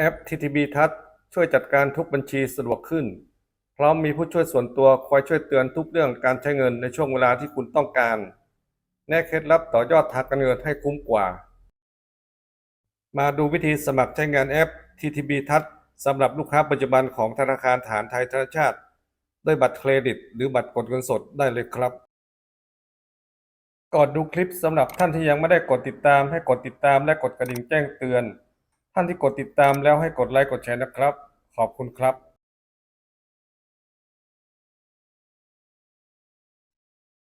แอป TTB Touch ช่วยจัดการทุกบัญชีสะดวกขึ้น พร้อมมีผู้ช่วยส่วนตัวคอยช่วยเตือนทุกเรื่องการใช้เงินในช่วงเวลาที่คุณต้องการ แนะเคล็ดลับต่อยอดทางการเงินให้คุ้มกว่า มาดูวิธีสมัครใช้งานแอป TTB Touch สำหรับลูกค้าปัจจุบันของธนาคารฐานไทยธนชาติ ด้วยบัตรเครดิต หรือบัตรกดเงินสดได้เลยครับ ก่อนดูคลิปสำหรับท่านที่ยังไม่ได้กดติดตามให้กดติดตามและกดกระดิ่งแจ้งเตือน ท่านที่กดติดตามแล้วให้กดไลค์กดแชร์นะครับ ขอบคุณครับ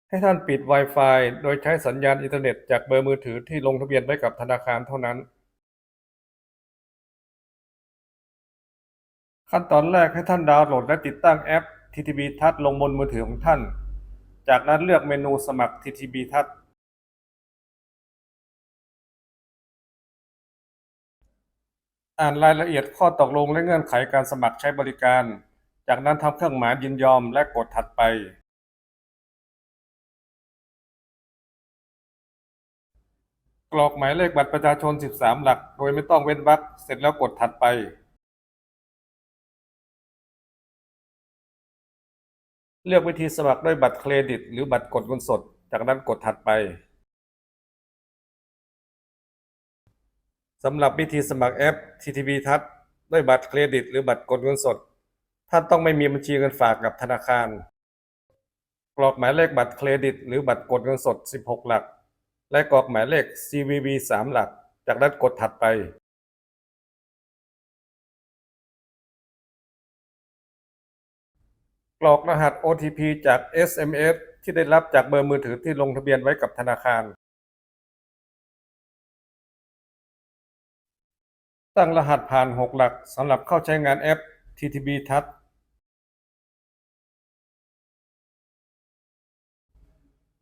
ให้ท่านปิด Wi-Fi โดยใช้สัญญาณอินเทอร์เน็ตจากเบอร์มือถือที่ลงทะเบียนไว้กับธนาคารเท่านั้น ขั้นตอนแรกให้ท่านดาวน์โหลดและติดตั้งแอป TTB Touch ลงบนมือถือของท่าน จากนั้นเลือกเมนูสมัคร TTB Touch อ่านรายละเอียดข้อตกลงและเงื่อนไขการสมัครใช้บริการ จากนั้นทำเครื่องหมายยินยอมและกดถัดไป กรอกหมายเลขบัตรประชาชน 13 หลัก โดยไม่ต้องเว้นวรรคเสร็จแล้วกดถัดไปเลือกวิธีสมัครด้วยบัตรเครดิต หรือบัตรกดเงินสด จากนั้นกดถัดไป สำหรับวิธีสมัครแอป TTB Touch ด้วยบัตรเครดิต หรือบัตรกดเงินสด ท่านต้องไม่มีบัญชีเงินฝากกับธนาคาร กรอกหมายเลขบัตรเครดิต หรือบัตรกดเงินสด 16 หลัก และกรอกหมายเลข CVV 3 หลัก จากนั้นกดถัดไป กรอกรหัส OTP จาก SMS ที่ได้รับจากเบอร์มือถือที่ลงทะเบียนไว้กับธนาคาร ตั้งรหัสผ่าน 6 หลักสำหรับเข้าใช้งานแอป TTB Touch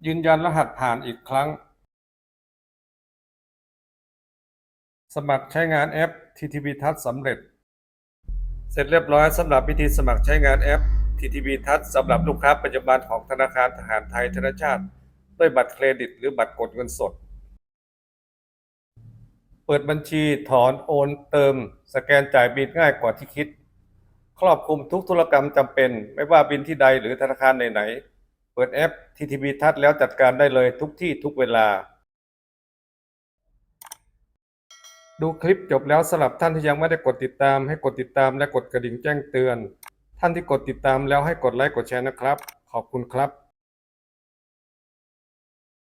ยืนยันรหัสผ่านอีกครั้ง สมัครใช้งานแอป TTB Touch สำเร็จ เสร็จเรียบร้อยสำหรับวิธีสมัครใช้งานแอป TTB Touch สำหรับลูกค้าปัจจุบันของธนาคารทหารไทยธนชาติ ด้วยบัตรเครดิตหรือบัตรกดเงินสด เปิดบัญชีถอนโอนเติม สแกนจ่ายบินง่ายกว่าที่คิด ครอบคลุมทุกธุรกรรมจำเป็น ไม่ว่าบินที่ใดหรือธนาคารไหนๆเปิดแอป TTB Touch แล้วจัดการได้เลยทุกที่ทุกเวลา ดูคลิปจบแล้วสำหรับท่านที่ยังไม่ได้กดติดตาม ให้กดติดตามและกดกระดิ่งแจ้งเตือน ท่านที่กดติดตามแล้วให้กดไลค์กดแชร์นะครับ ขอบคุณครับ